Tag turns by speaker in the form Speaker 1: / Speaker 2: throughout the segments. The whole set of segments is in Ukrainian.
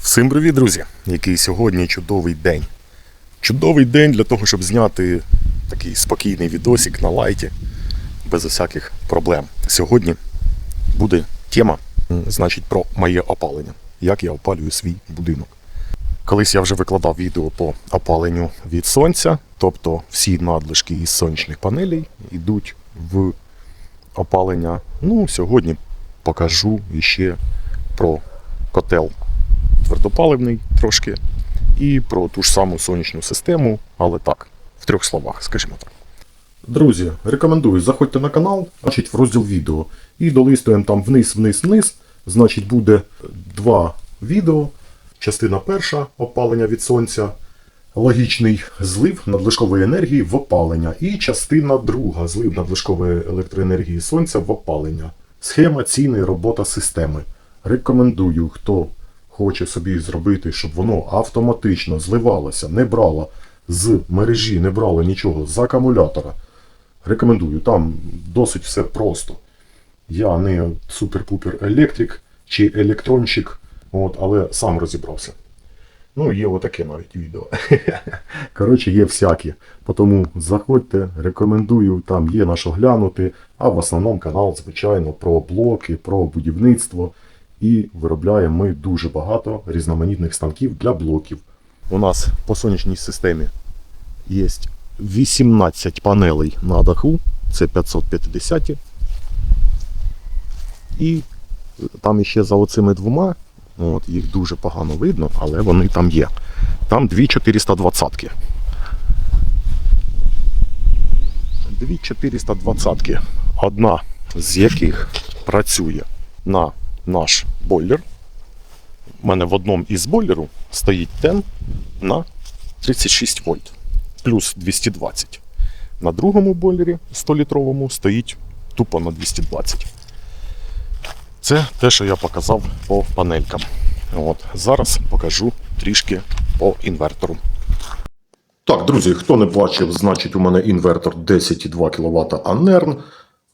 Speaker 1: Всім привіт, друзі! Який сьогодні чудовий день. Чудовий день для того, щоб зняти такий спокійний відосик на лайті без усяких проблем. Сьогодні буде тема, значить, про моє опалення. Як я опалюю свій будинок. Колись я вже викладав відео по опаленню від сонця, тобто всі надлишки із сонячних панелей йдуть в опалення. Ну, сьогодні покажу іще про котел твердопаливний трошки, і про ту ж саму сонячну систему, але так, в трьох словах, скажімо так. Друзі, рекомендую, заходьте на канал, значить в розділ відео. І долистуємо там вниз, вниз, вниз. Значить, буде два відео. Частина перша опалення від сонця, логічний злив надлишкової енергії в опалення. І частина друга злив надлишкової електроенергії сонця в опалення. Схема ціни, робота системи. Рекомендую, хто хоче собі зробити, щоб воно автоматично зливалося, не брало з мережі, не брало нічого з акумулятора. Рекомендую, там досить все просто. Я не супер-пупер електрик чи електронщик, от, але сам розібрався. Ну, є отаке навіть відео. Коротше, є всякі. Тому заходьте, рекомендую, там є на що глянути. А в основному канал, звичайно, про блоки, про будівництво. І виробляємо ми дуже багато різноманітних станків для блоків. У нас по сонячній системі є 18 панелей на даху, це 550. І там іще за оцими двома, от, їх дуже погано видно, але вони там є. Там дві 420. Дві 420, одна з яких працює на наш бойлер. У мене в одному із бойлеру стоїть тен на 36 вольт, плюс 220. На другому бойлері 100-літровому стоїть тупо на 220. Це те, що я показав по панелькам. От, Зараз покажу трішки по інвертору. Так, друзі, хто не бачив, значить у мене інвертор 10,2 кВт Анерн.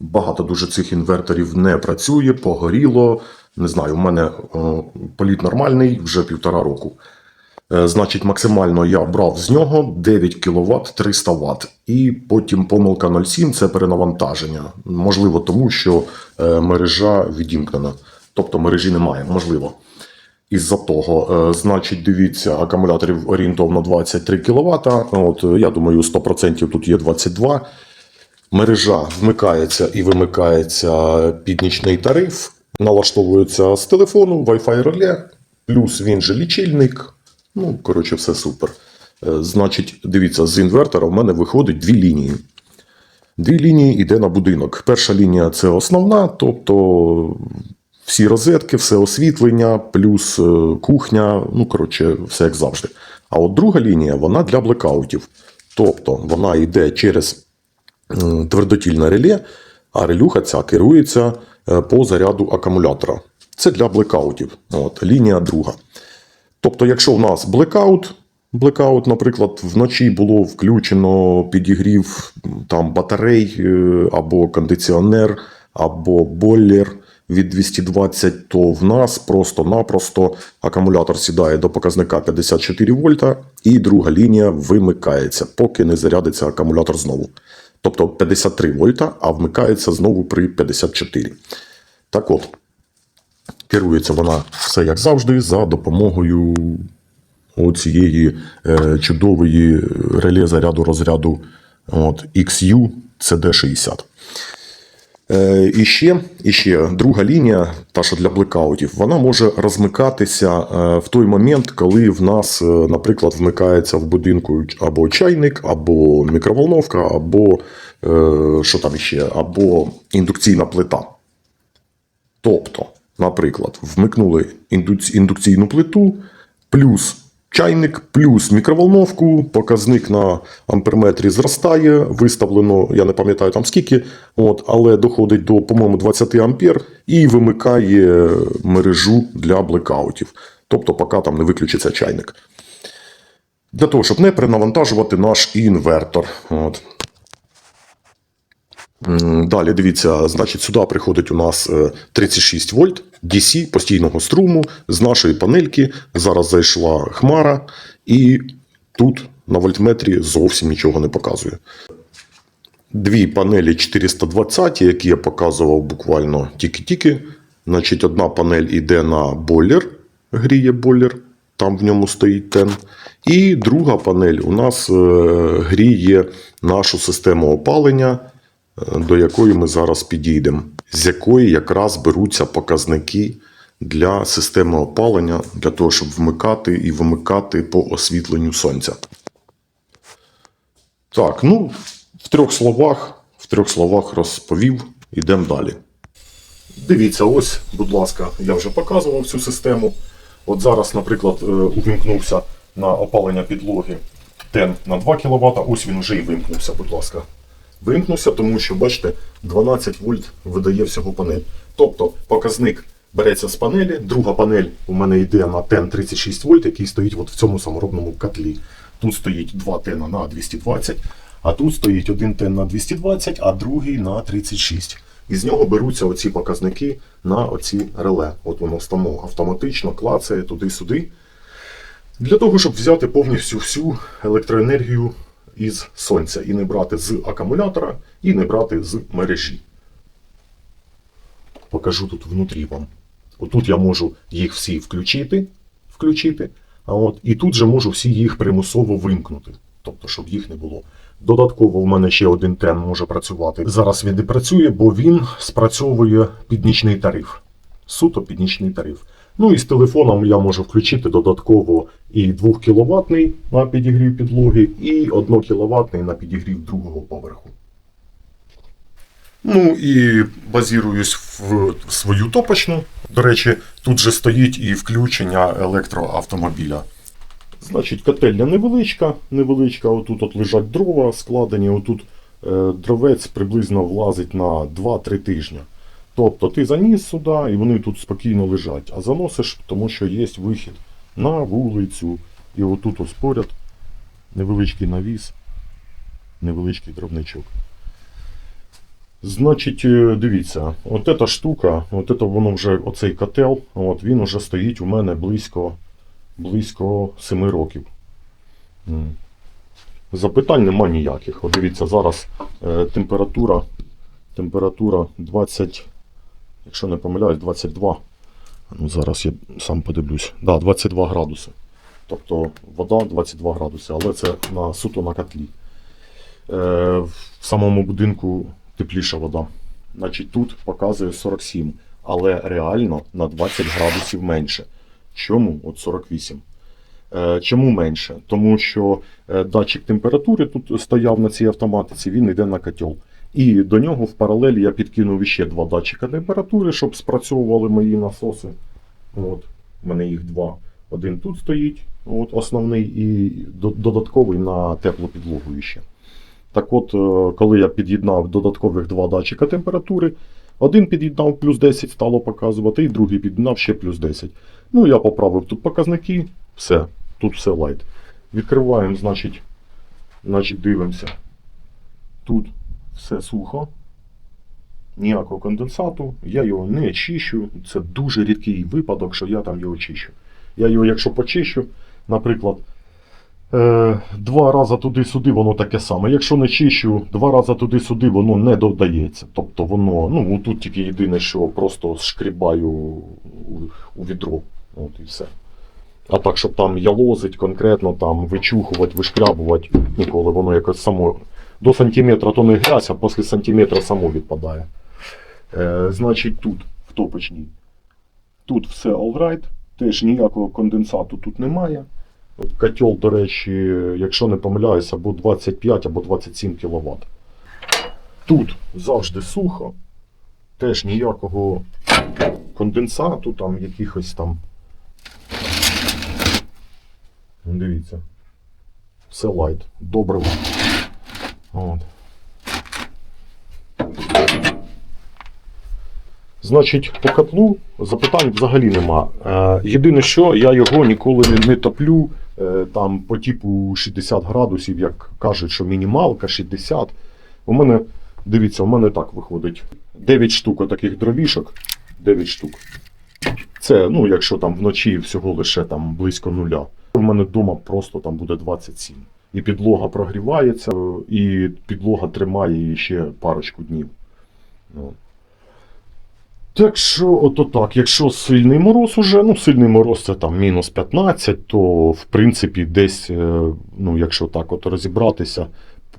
Speaker 1: Багато дуже цих інверторів не працює, погоріло. Не знаю, у мене о, політ нормальний вже півтора року. Е, Значить, максимально я брав з нього 9 кВт 300 Вт. І потім помилка 0,7 це перенавантаження. Можливо, тому що е, мережа відімкнена. Тобто мережі немає, можливо. Із-за того, е, значить, дивіться, акумуляторів орієнтовно 23 кВт. От, я думаю, 100% тут є 22 мережа вмикається і вимикається під нічний тариф, налаштовується з телефону, Wi-Fi реле, плюс він же лічильник. Ну, коротше, все супер. Е, Значить, дивіться, з інвертора в мене виходить дві лінії. Дві лінії йде на будинок. Перша лінія це основна, тобто всі розетки, все освітлення, плюс е, кухня, ну, коротше, все як завжди. А от друга лінія вона для блекаутів. Тобто вона йде через твердотільне реле, а релюха ця керується е, по заряду акумулятора. Це для блекаутів. От, лінія друга. Тобто, якщо в нас блекаут, блекаут, наприклад, вночі було включено підігрів там, батарей е, або кондиціонер, або бойлер від 220, то в нас просто-напросто акумулятор сідає до показника 54 вольта, і друга лінія вимикається, поки не зарядиться акумулятор знову. Тобто 53 вольта, а вмикається знову при 54. Так от, керується вона все як завжди за допомогою цієї е, чудової реле заряду розряду от, XU CD60. Е, і, ще, і ще друга лінія, та що для блекаутів, вона може розмикатися е, в той момент, коли в нас, наприклад, вмикається в будинку або чайник, або мікроволновка, або що там ще, або індукційна плита. Тобто, наприклад, вмикнули індукційну плиту, плюс чайник, плюс мікроволновку, показник на амперметрі зростає, виставлено, я не пам'ятаю там скільки, от, але доходить до, по-моєму, 20 ампер і вимикає мережу для блекаутів. Тобто, поки там не виключиться чайник. Для того, щоб не перенавантажувати наш інвертор. От. Далі дивіться, значить, сюди приходить у нас е, 36 вольт DC постійного струму з нашої панельки. Зараз зайшла хмара, і тут на вольтметрі зовсім нічого не показує. Дві панелі 420, які я показував буквально тільки-тільки. Значить, одна панель йде на бойлер, гріє бойлер, там в ньому стоїть тен. І друга панель у нас е, гріє нашу систему опалення, е, до якої ми зараз підійдемо, з якої якраз беруться показники для системи опалення, для того, щоб вмикати і вимикати по освітленню сонця. Так, ну, в трьох словах, в трьох словах розповів, ідемо далі. Дивіться, ось, будь ласка, я вже показував цю систему. От зараз, наприклад, е, увімкнувся на опалення підлоги тен на 2 кВт, ось він вже і вимкнувся, будь ласка. Вимкнувся, тому що, бачите, 12 вольт видає всього панель. Тобто показник береться з панелі, друга панель у мене йде на тен 36 вольт, який стоїть от в цьому саморобному котлі. Тут стоїть два тена на 220, а тут стоїть один тен на 220, а другий на 36. І з нього беруться оці показники на оці реле. От воно само автоматично клацає туди-сюди. Для того, щоб взяти повністю всю електроенергію із сонця і не брати з акумулятора, і не брати з мережі. Покажу тут внутрі вам. Отут я можу їх всі включити, включити, а от, і тут же можу всі їх примусово вимкнути, тобто, щоб їх не було. Додатково в мене ще один тен може працювати. Зараз він не працює, бо він спрацьовує під нічний тариф. Суто під нічний тариф. Ну і з телефоном я можу включити додатково і 2 кВт на підігрів підлоги, і 1 кВт на підігрів другого поверху. Ну і базіруюсь в свою топочну. До речі, тут же стоїть і включення електроавтомобіля. Значить, котельня невеличка, невеличка. Отут от лежать дрова складені, отут е, дровець приблизно влазить на 2-3 тижні. Тобто ти заніс сюди і вони тут спокійно лежать, а заносиш, тому що є вихід на вулицю. І отут ось поряд невеличкий навіс, невеличкий дробничок. Значить, е, дивіться, от эта штука, от это воно вже оцей котел, от він уже стоїть у мене близько, близько 7 років. Запитань нема ніяких. От дивіться, зараз е, температура, температура 20, якщо не помиляюсь, 22. Ну, зараз я сам подивлюсь. Да, 22 градуси. Тобто вода 22 градуси, але це на суто на котлі. Е, в самому будинку тепліша вода. Значить, тут показує 47, але реально на 20 градусів менше. Чому? От 48. Е, Чому менше? Тому що е, датчик температури тут стояв на цій автоматиці, він йде на котел. І до нього в паралелі я підкинув ще два датчика температури, щоб спрацьовували мої насоси. От, у мене їх два. Один тут стоїть, от, основний, і додатковий на теплу підлогу ще. Так от, е, коли я під'єднав додаткових два датчика температури, один під'єднав плюс 10 стало показувати, і другий під'єднав ще плюс 10. Ну, я поправив тут показники, все, тут все лайт. Відкриваємо, значить, значить дивимося. Тут все сухо, ніякого конденсату, я його не чищу. Це дуже рідкий випадок, що я там його чищу. Я його, якщо почищу, наприклад, Е, два рази туди-сюди воно таке саме. Якщо не чищу, два рази туди-сюди воно не додається. Тобто воно, ну тут тільки єдине, що просто шкрібаю у відро. От і все. А так, щоб там ялозить конкретно, там вичухувати, вишкрябувати, ніколи воно якось само. До сантиметра то не грязь, а після сантиметра само відпадає. Е, значить, тут, в тут все alright, теж ніякого конденсату тут немає. От Котел, до речі, якщо не помиляюсь, або 25, або 27 кВт. Тут завжди сухо, теж ніякого конденсату, там якихось там. Дивіться. Все лайт, добре. От. Значить, по котлу запитань взагалі нема. Е, єдине, що я його ніколи не, топлю е, там по типу 60 градусів, як кажуть, що мінімалка 60. У мене Дивіться, у мене так виходить. 9 штук таких дровішок. 9 штук. Це, ну, якщо там вночі всього лише там близько нуля. У мене вдома просто там буде 27. І підлога прогрівається, і підлога тримає її ще парочку днів. Ну. Так що, ото так, якщо сильний мороз уже, ну сильний мороз це там мінус 15, то в принципі десь, е, ну якщо так от розібратися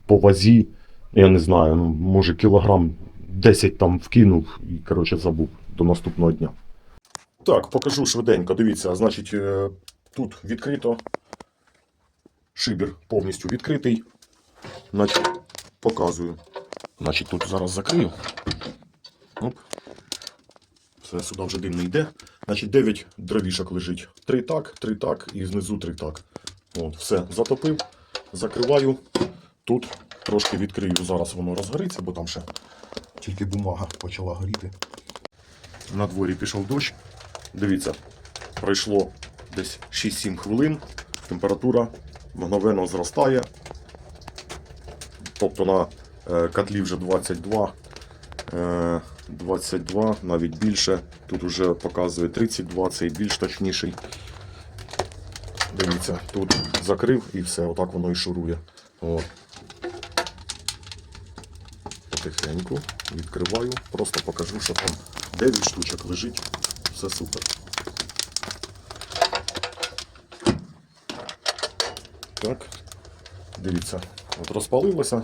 Speaker 1: по вазі, я не знаю, ну, може кілограм 10 там вкинув і, коротше, забув до наступного дня. Так, покажу швиденько. Дивіться, значить, е, тут відкрито. Шибір повністю відкритий. Значить, показую. Значить, тут зараз закрию. Оп. Все, сюди вже дим не йде. Значить, 9 дровішок лежить. Три так, три так і знизу три так. От, все, затопив, закриваю. Тут трошки відкрию, зараз воно розгориться, бо там ще тільки бумага почала горіти. На дворі пішов дощ. Дивіться, пройшло десь 6-7 хвилин. Температура мгновенно зростає. Тобто на е, котлі вже 22. Е, 22, навіть більше. Тут вже показує 32, цей більш точніший. Дивіться, тут закрив і все, отак воно і шурує. От. Потихеньку відкриваю, просто покажу, що там 9 штучок лежить. Все супер. Так, дивіться, от розпалилося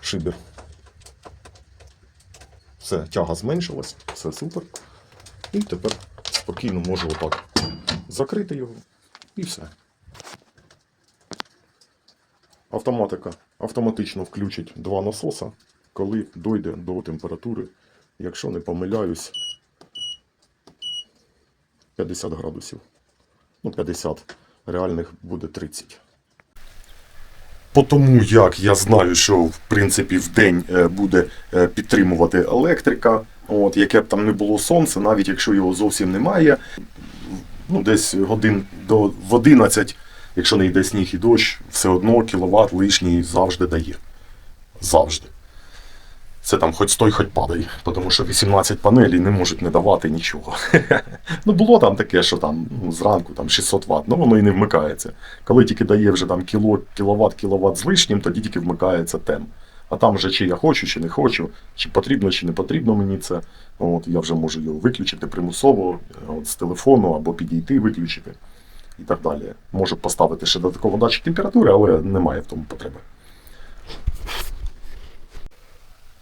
Speaker 1: шибір. Все, тяга зменшилась, все супер. І тепер спокійно можу отак закрити його і все. Автоматика автоматично включить два насоса, коли дойде до температури, якщо не помиляюсь, 50 градусів. Ну, 50 реальних буде 30. По тому, як я знаю, що в принципі в день е, буде е, підтримувати електрика, от, яке б там не було сонце, навіть якщо його зовсім немає, ну, десь годин до в 11, якщо не йде сніг і дощ, все одно кіловат лишній завжди дає. Завжди. Це там хоч стой, хоч падай, тому що 18 панелей не можуть не давати нічого. ну було там таке, що там ну, зранку там 600 Вт, ну воно і не вмикається. Коли тільки дає вже там кіло, кіловат, кіловат з лишнім, тоді тільки вмикається тем. А там вже чи я хочу, чи не хочу, чи потрібно, чи не потрібно мені це. От, я вже можу його виключити примусово от, з телефону або підійти, виключити і так далі. Можу поставити ще додатково датчик температури, але немає в тому потреби.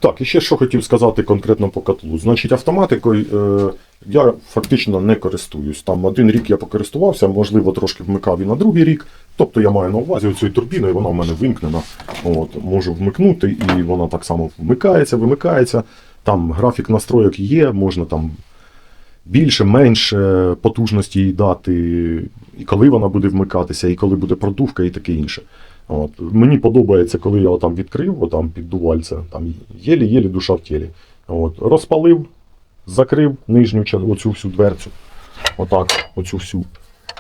Speaker 1: Так, і ще що хотів сказати конкретно по котлу. Значить, автоматикою е, я фактично не користуюсь. Там один рік я покористувався, можливо, трошки вмикав і на другий рік. Тобто я маю на увазі оцю турбіну, і вона в мене вимкнена. От, можу вмикнути, і вона так само вмикається, вимикається. Там графік настройок є, можна там більше, менше потужності їй дати, і коли вона буде вмикатися, і коли буде продувка, і таке інше. От. Мені подобається, коли я там відкрив, отам піддувальця, там єлі-єлі душа в тілі. От. Розпалив, закрив нижню оцю всю дверцю. Отак, оцю всю.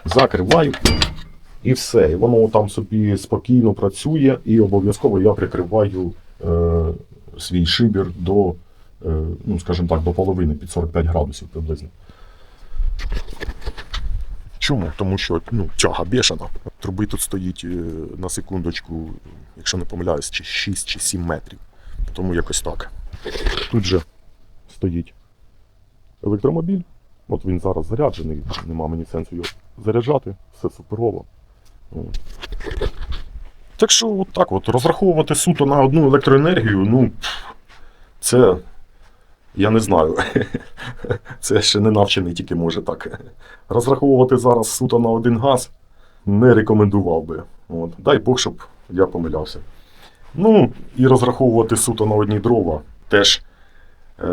Speaker 1: Закриваю. І все. І воно там собі спокійно працює, і обов'язково я прикриваю е, свій шибір до, е, ну, скажімо так, до половини під 45 градусів приблизно. Чому? Тому що ну, тяга бешена. Труби тут стоїть е, на секундочку, якщо не помиляюсь, чи 6 чи 7 метрів. Тому якось так. Тут же стоїть електромобіль. От він зараз заряджений, нема мені сенсу його заряджати, все суперово. Так що от так от, розраховувати суто на одну електроенергію, ну, це я не знаю. Це ще не навчений тільки може так. Розраховувати зараз суто на один газ не рекомендував би. От. Дай Бог, щоб я помилявся. Ну, і розраховувати суто на одні дрова теж е,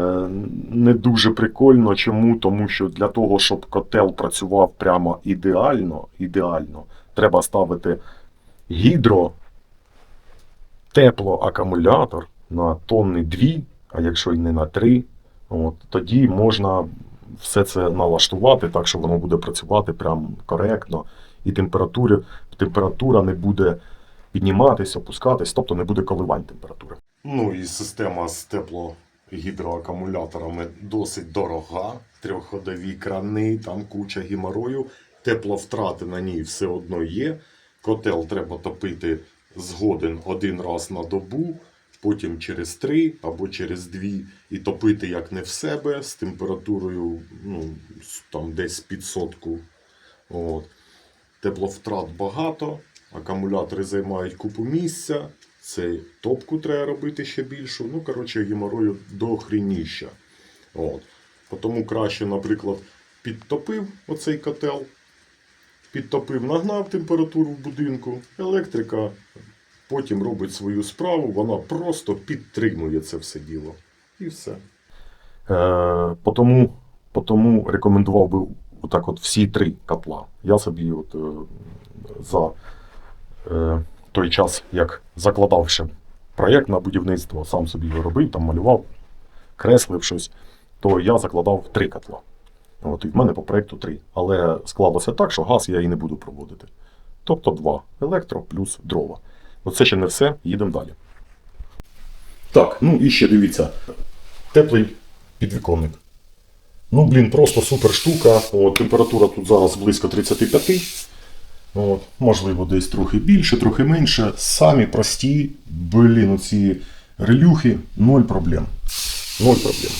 Speaker 1: не дуже прикольно. Чому? Тому що для того, щоб котел працював прямо ідеально, ідеально, треба ставити гідро, теплоакумулятор на тонни 2, а якщо й не на 3, от, тоді можна все це налаштувати так, що воно буде працювати прям коректно, і температура, температура не буде підніматись, опускатись, тобто не буде коливань температури. Ну і система з теплогідроакумуляторами досить дорога. Трьохходові крани, там куча геморою. Тепловтрати на ній все одно є. Котел треба топити згоден один раз на добу, потім через три або через дві. І топити як не в себе з температурою ну, там десь під сотку. От. Тепловтрат багато, акумулятори займають купу місця. Це топку треба робити ще більшу. Ну, коротше, геморою до хрініща. От. Тому краще, наприклад, підтопив оцей котел, підтопив, нагнав температуру в будинку, електрика потім робить свою справу, вона просто підтримує це все діло. І все. Е, потому, потому рекомендував би отак от всі три котла. Я собі от, е, за е, той час, як закладав ще проєкт на будівництво, сам собі його робив, там малював, креслив щось, то я закладав три котла. От, і в мене по проєкту три. Але склалося так, що газ я і не буду проводити. Тобто два електро плюс дрова. Оце ще не все, їдемо далі. Так, ну і ще дивіться. Теплий підвіконник. Ну, блін, просто супер штука. От, температура тут зараз близько 35. От, можливо, десь трохи більше, трохи менше. Самі прості, блін, оці релюхи, ноль проблем. Ноль проблем.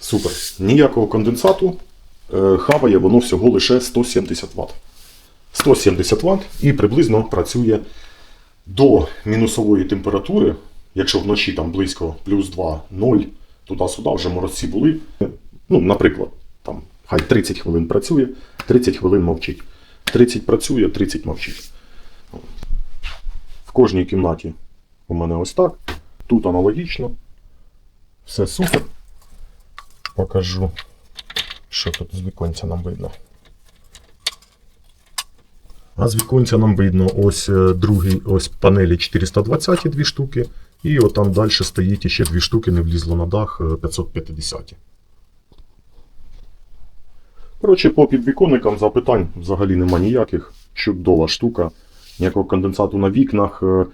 Speaker 1: Супер. Ніякого конденсату. Е, Хаває воно всього лише 170 Вт. 170 Вт і приблизно працює до мінусової температури, якщо вночі там близько плюс 2, 0, туди-сюди вже морозці були. Ну, наприклад, там хай 30 хвилин працює, 30 хвилин мовчить. 30 працює, 30 мовчить. В кожній кімнаті у мене ось так. Тут аналогічно. Все супер. Покажу, що тут з віконця нам видно. А з віконця нам видно ось е, другий, ось панелі 420 дві штуки. І от там далі стоїть ще дві штуки, не влізло на дах е, 550. Коротше, по підвіконникам запитань взагалі нема ніяких. Чудова штука. Ніякого конденсату на вікнах. е,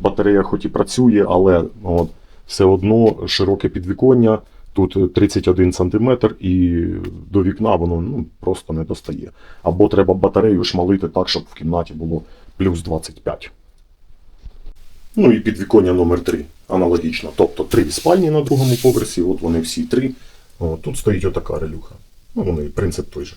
Speaker 1: Батарея хоч і працює, але от, все одно широке підвіконня. Тут е, 31 см і до вікна воно ну, просто не достає. Або треба батарею шмалити так, щоб в кімнаті було плюс 25. Ну і підвіконня номер 3 аналогічно. Тобто три спальні на другому поверсі, от вони всі три. О, тут стоїть отака релюха. Ну, вони принцип той же.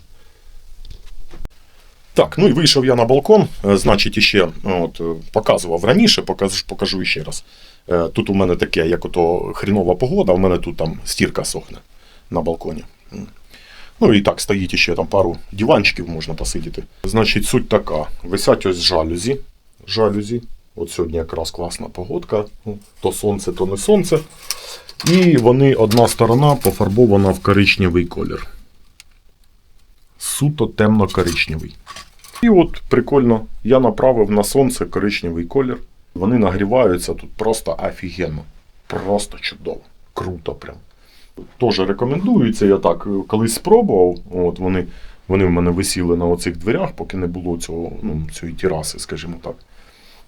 Speaker 1: Так, ну і вийшов я на балкон. Е, Значить, іще от, е, показував раніше, покажу, покажу іще раз. Е, Тут у мене таке, як ото хрінова погода, у мене тут там стірка сохне на балконі. Ну і так, стоїть іще там пару диванчиків можна посидіти. Значить, суть така: висять ось жалюзі. Жалюзі. От сьогодні якраз класна погодка. Ну, То сонце, то не сонце. І вони, одна сторона пофарбована в коричневий колір. Суто темно-коричневий. І от прикольно, я направив на сонце коричневий колір. Вони нагріваються тут просто офігенно. Просто чудово. Круто прям. Теж рекомендується, я так е, колись спробував. От вони, вони в мене висіли на оцих дверях, поки не було цього, ну, цієї тераси, скажімо так.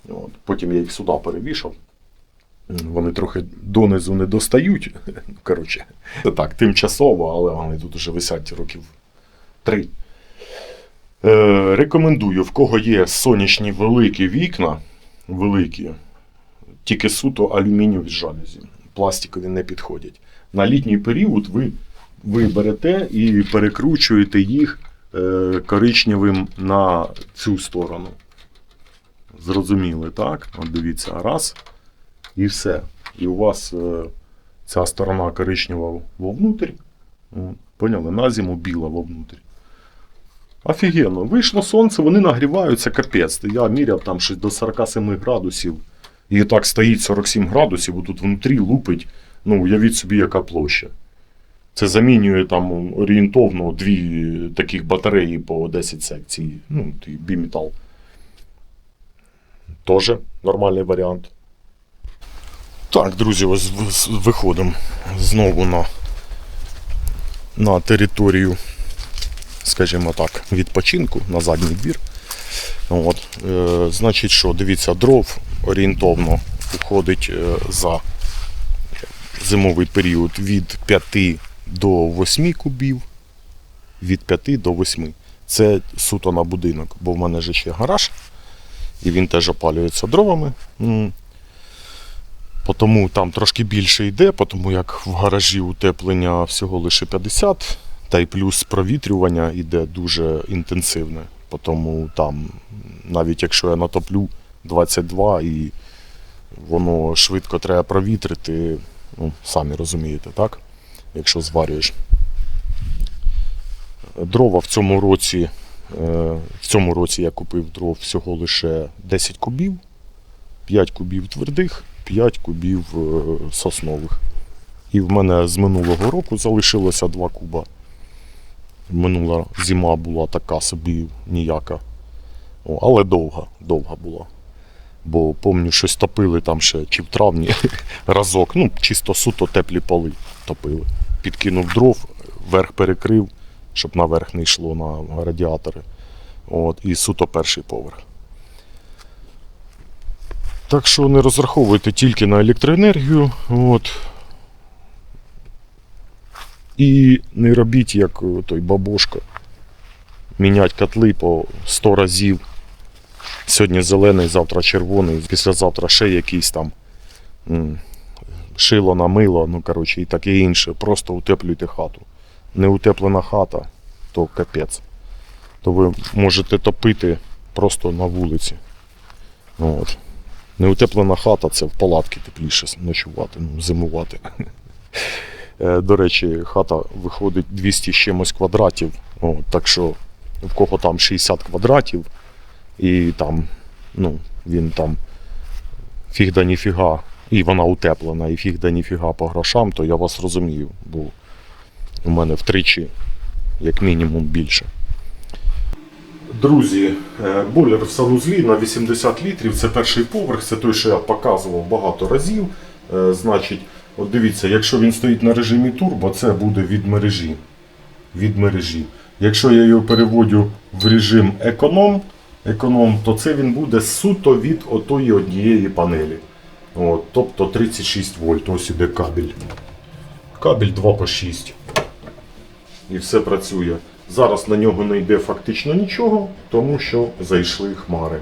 Speaker 1: От. Потім я їх сюди перевішав. Вони трохи донизу не достають. Коротше, це так, тимчасово, але вони тут вже висять років три. Е, рекомендую, в кого є сонячні великі вікна, великі, тільки суто алюмінієві жалюзі. Пластикові не підходять. На літній період ви, ви берете і перекручуєте їх е, коричневим на цю сторону. Зрозуміли, так? От дивіться, раз. І все. І у вас е, ця сторона коричнева вовнутрь. Поняли? На зиму біла вовнутрь. Офігенно. Вийшло сонце, вони нагріваються капець. Я міряв там щось до 47 градусів. І так стоїть 47 градусів, бо тут внутрі лупить. Ну, уявіть собі, яка площа. Це замінює там орієнтовно дві таких батареї по 10 секцій. Ну, біметал. Тоже нормальний варіант. Так, друзі, ось виходимо знову на, на територію, скажімо так, відпочинку на задній двір. От, е, значить, що, дивіться, дров орієнтовно уходить е, за зимовий період від 5 до 8 кубів. Від 5 до 8. Це суто на будинок, бо в мене же ще гараж, і він теж опалюється дровами. Тому там трошки більше йде, тому як в гаражі утеплення всього лише 50, та й плюс провітрювання йде дуже інтенсивне. Тому там, навіть якщо я натоплю 22 і воно швидко треба провітрити, ну, самі розумієте, так? Якщо зварюєш. Дрова в цьому році, в цьому році я купив дров всього лише 10 кубів, 5 кубів твердих, 5 кубів е, соснових. І в мене з минулого року залишилося 2 куба. Минула зима була така собі ніяка. О, але довга, довга була. Бо пам'ятаю, щось топили там ще чи в травні разок. Ну, чисто суто теплі поли топили. Підкинув дров, верх перекрив, щоб наверх не йшло на радіатори. От, і суто перший поверх. Так що не розраховуйте тільки на електроенергію. От. І не робіть, як е, той бабушка. Мінять котли по 100 разів. Сьогодні зелений, завтра червоний, післязавтра ще якийсь там шило на мило, ну коротше, і таке інше. Просто утеплюйте хату. Не утеплена хата, то капець. То ви можете топити просто на вулиці. Ну, От. Неутеплена хата це в палатки тепліше ночувати, ну, зимувати. Е, До речі, хата виходить 200 з чимось квадратів. От, так що в кого там 60 квадратів, і там, ну, він там фіг да ніфіга, і вона утеплена, і фіг да ніфіга по грошам, то я вас розумію, бо у мене втричі, як мінімум, більше. Друзі, е, бойлер в санузлі на 80 літрів. Це перший поверх, це той, що я показував багато разів. Е, Значить, от дивіться, якщо він стоїть на режимі турбо, це буде від мережі. Від мережі. Якщо я його переводю в режим економ, економ, то це він буде суто від отої однієї панелі. От, тобто 36 вольт. Ось іде кабель. Кабель 2 по 6 і все працює. Зараз на нього не йде фактично нічого, тому що зайшли хмари.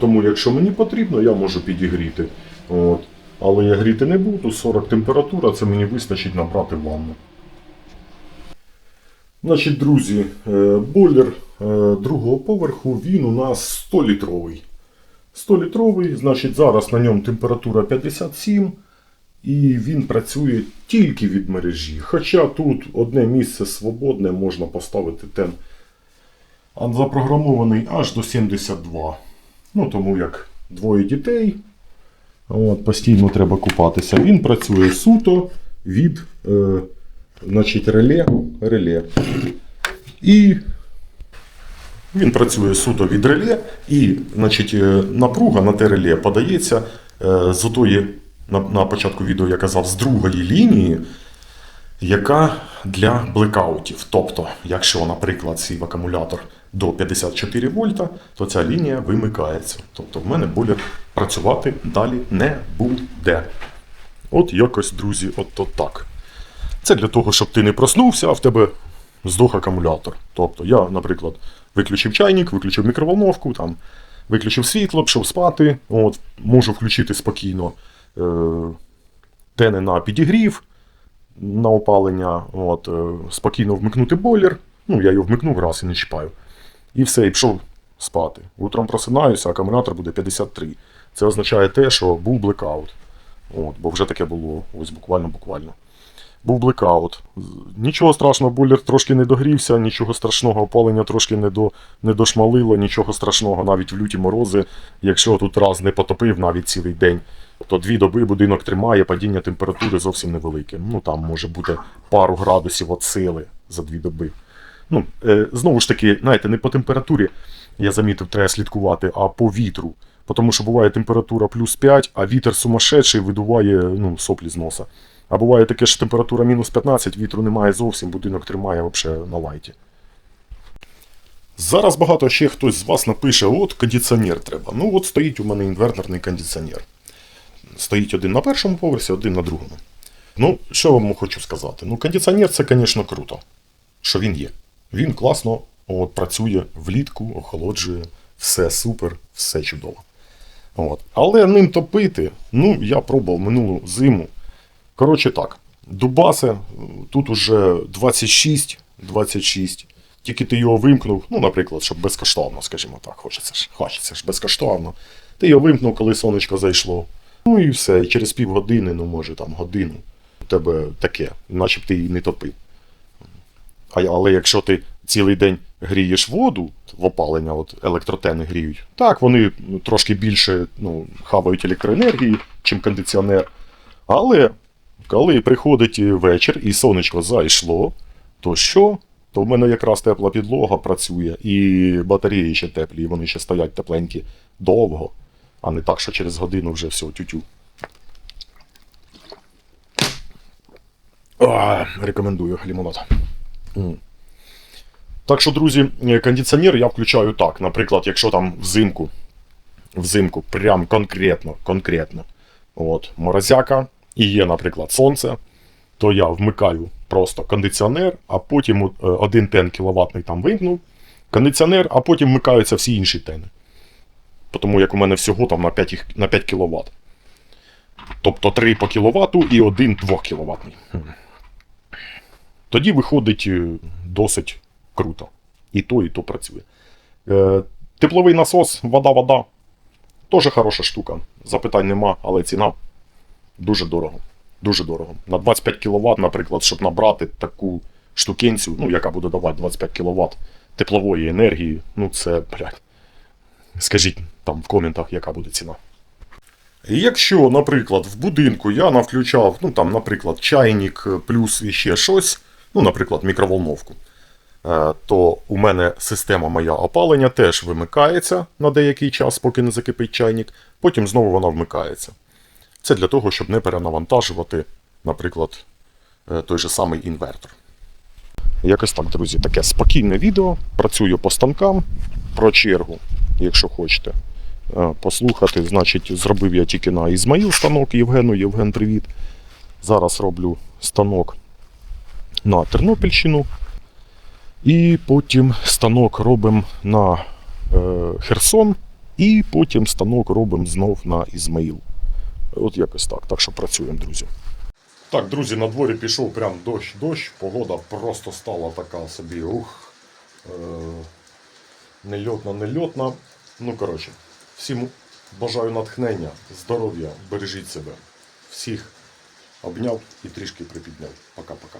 Speaker 1: Тому, якщо мені потрібно, я можу підігріти. От. Але я гріти не буду, 40 температура, це мені вистачить набрати ванну. Значить, друзі, е, бойлер е, другого поверху, він у нас 100-літровий. 100-літровий, значить, зараз на ньому температура 57 і він працює тільки від мережі. Хоча тут одне місце свободне, можна поставити тен. Запрограмований аж до 72. Ну, тому як двоє дітей. От, постійно треба купатися. Він працює суто від е, значить, реле, реле. І він працює суто від реле, і значить, е, напруга на те реле подається е, з отої, на, на початку відео я казав, з другої лінії, яка для блекаутів. Тобто, якщо, наприклад, сів акумулятор до 54 вольта, то ця лінія вимикається. Тобто в мене бойлер працювати далі не буде. От якось, друзі, от, от так. Це для того, щоб ти не проснувся, а в тебе здох акумулятор. Тобто я, наприклад, виключив чайник, виключив мікроволновку, там, виключив світло, пішов спати, от, можу включити спокійно е, тени на підігрів, на опалення, от, е, спокійно вмикнути бойлер. Ну, я його вмикнув раз і не чіпаю. І все, і пішов спати. Утром просинаюся, акумулятор буде 53. Це означає те, що був блекаут. От, бо вже таке було ось буквально-буквально. Був блекаут. Нічого страшного, бойлер трошки не догрівся, нічого страшного, опалення трошки не, до, не дошмалило, нічого страшного, навіть в люті морози. Якщо тут раз не потопив навіть цілий день, то дві доби будинок тримає, падіння температури зовсім невелике. Ну там може бути пару градусів від сили за дві доби. Ну, е, знову ж таки, знаєте, не по температурі, я замітив, треба слідкувати, а по вітру. Тому що буває температура плюс 5, а вітер сумасшедший видуває ну, соплі з носа. А буває таке, що температура мінус 15, вітру немає зовсім, будинок тримає взагалі на лайті. Зараз багато ще хтось з вас напише: от кондиціонер треба. Ну, от стоїть у мене інверторний кондиціонер. Стоїть один на першому поверсі, один на другому. Ну, що вам хочу сказати? Ну, кондиціонер це, звісно, круто, що він є. Він класно от, працює влітку, охолоджує, все супер, все чудово. От. Але ним топити, ну, я пробував минулу зиму. Коротше так, Дубасе, тут уже 26, 26. Тільки ти його вимкнув, ну, наприклад, щоб безкоштовно, скажімо так, хочеться ж, хочеться ж безкоштовно. Ти його вимкнув, коли сонечко зайшло. Ну і все, і через півгодини, ну може там годину, у тебе таке, наче ти її не топив. А, але якщо ти цілий день грієш воду, в опалення, от електротени гріють, так, вони ну, трошки більше ну, хавають електроенергії, чим кондиціонер. Але коли приходить вечір і сонечко зайшло, то що? То в мене якраз тепла підлога працює, і батареї ще теплі, і вони ще стоять тепленькі довго, а не так, що через годину вже все тютю. А, рекомендую лимонад. Так що, друзі, кондиціонер я включаю так. Наприклад, якщо там взимку, взимку, прям конкретно, конкретно, от, морозяка і є, наприклад, сонце, то я вмикаю просто кондиціонер, а потім е, один тен кіловатний там вимкнув, кондиціонер, а потім вмикаються всі інші тени. Тому як у мене всього там на 5, на 5 кВт. Тобто 3 по кіловату і один 2 кіловатний. Тоді виходить е, досить круто. І то, і то працює. Е, тепловий насос, вода-вода. Теж хороша штука. Запитань нема, але ціна дуже дорого. Дуже дорого. На 25 кВт, наприклад, щоб набрати таку штукенцю, ну, яка буде давати 25 кВт теплової енергії, ну це, блядь. Скажіть там в коментах, яка буде ціна. І Якщо, наприклад, в будинку я навключав, ну там, наприклад, чайник плюс і ще щось, ну, наприклад, мікроволновку, е, то у мене система моя опалення теж вимикається на деякий час, поки не закипить чайник, потім знову вона вмикається. Це для того, щоб не перенавантажувати, наприклад, е, той же самий інвертор. Якось так, друзі, таке спокійне відео. Працюю по станкам про чергу, якщо хочете е, послухати. Значить, зробив я тільки на Ізмаїл станок Євгену. Євген, привіт. Зараз роблю станок на Тернопільщину. І потім станок робимо на е, Херсон, і потім станок робимо знов на Ізмаїл. От якось так. Так що працюємо, друзі. Так, друзі, на дворі пішов прям дощ, дощ. Погода просто стала така собі. Ух. Е, нельотна, нельотна. Ну, коротше, всім бажаю натхнення, здоров'я, бережіть себе. Всіх обняв і трішки припідняв. Пока-пока.